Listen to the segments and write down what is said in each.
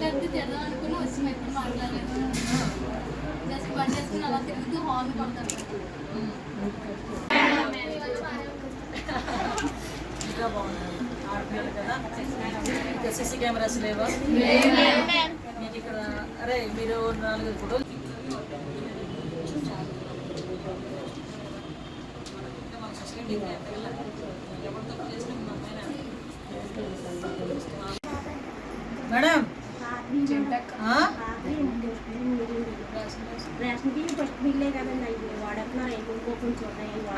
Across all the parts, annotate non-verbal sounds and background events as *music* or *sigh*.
మాట్లాడితే తెరదాం అనుకుని వచ్చి ఎప్పుడు మాట్లాడలేదు జస్ట్ బండి వేసుకుని అలా తిరుగుతూ హార్న్ కొడతాను సిసి కెమెరాస్ లేవా? మీకు ఇక్కడ అరే మీరు నాలుగు ఫోటోలు మేడం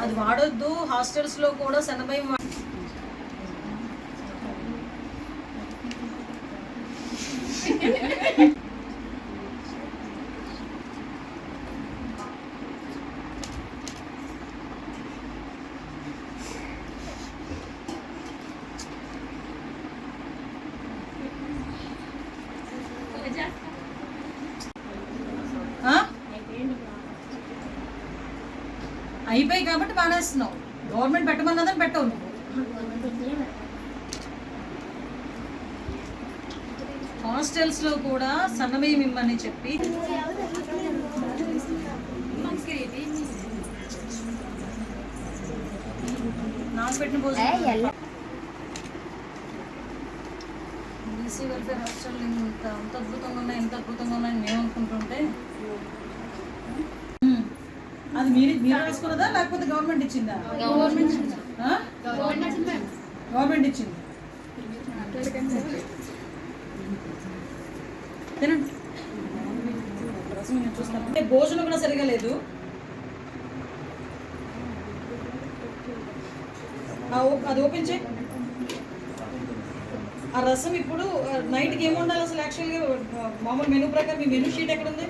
అది వాడొద్దు హాస్టల్స్లో కూడా సన్నబియ్యం వా- *laughs* ఆ? అయిపోయి కాబట్టి మానేస్తున్నావు. గవర్నమెంట్ పెట్టమన్నదని పెట్టవు నువ్వు. హాస్టల్స్లో కూడా సన్నబియ్యం ఇమ్మని చెప్పి. నాకు పెట్టిన భోజనం బీసీ వెల్ఫేర్ హాస్టల్ ఇంత అంత అద్భుతంగా ఉన్నాయి ఎంత అద్భుతంగా ఉన్నాయని మేము అనుకుంటుంటే. అది మీరు మీరు రాసుకున్నదా లేకపోతే గవర్నమెంట్ ఇచ్చిందా? గవర్నమెంట్ ఇచ్చింది. తినండి. అంటే భోజనం కూడా సరిగా లేదు. అది ఓపెన్ చేయి. ఆ రసం ఇప్పుడు నైట్కి ఏమి ఉండాలి అసలు యాక్చువల్గా మామూలు మెనూ ప్రకారం మీ మెనూ షీట్ ఎక్కడ ఉంది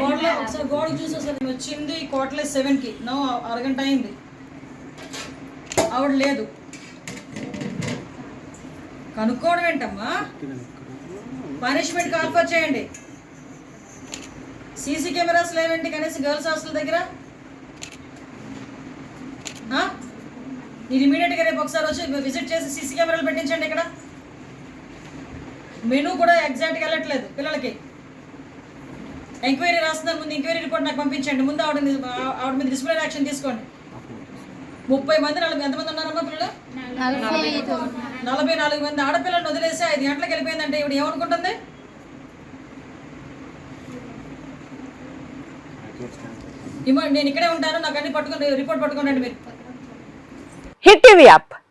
గోడలో ఒకసారి గోడ చూసి వచ్చింది కోట్లే సెవెన్కి నో అరగంట అయింది ఆవిడ లేదు కనుక్కోవడం ఏంటమ్మా? పనిష్మెంట్ కాల్ఫర్ చేయండి. సీసీ కెమెరాస్ లేవేంటి కనీసం గర్ల్స్ హాస్టల్ దగ్గర? ఆ? మీరు ఇమీడియట్గా రేపు ఒకసారి వచ్చి విజిట్ చేసి సీసీ కెమెరాలు పెట్టించండి ఇక్కడ. మెనూ కూడా ఎగ్జాక్ట్గా వెళ్ళట్లేదు పిల్లలకి. ఎంక్వైరీ రాస్తున్నారు ముందు ఎంక్వైరీ రిపోర్ట్ నాకు పంపించండి. ముందు ఆవిడ మీద ఆవిడ మీద డిస్ప్లే యాక్షన్ తీసుకోండి. ముప్పై మంది నలభై ఎంతమంది ఉన్నారమ్మా పిల్లలు? నలభై నాలుగు మంది ఆడపిల్లలను వదిలేసి ఐదు గంటలకు వెళ్ళిపోయిందంటే ఇవిడ ఏమనుకుంటుంది? నేను ఇక్కడే ఉంటాను నాకు అన్ని పట్టుకుని రిపోర్ట్ పట్టుకోండి మీరు. Hit TV app.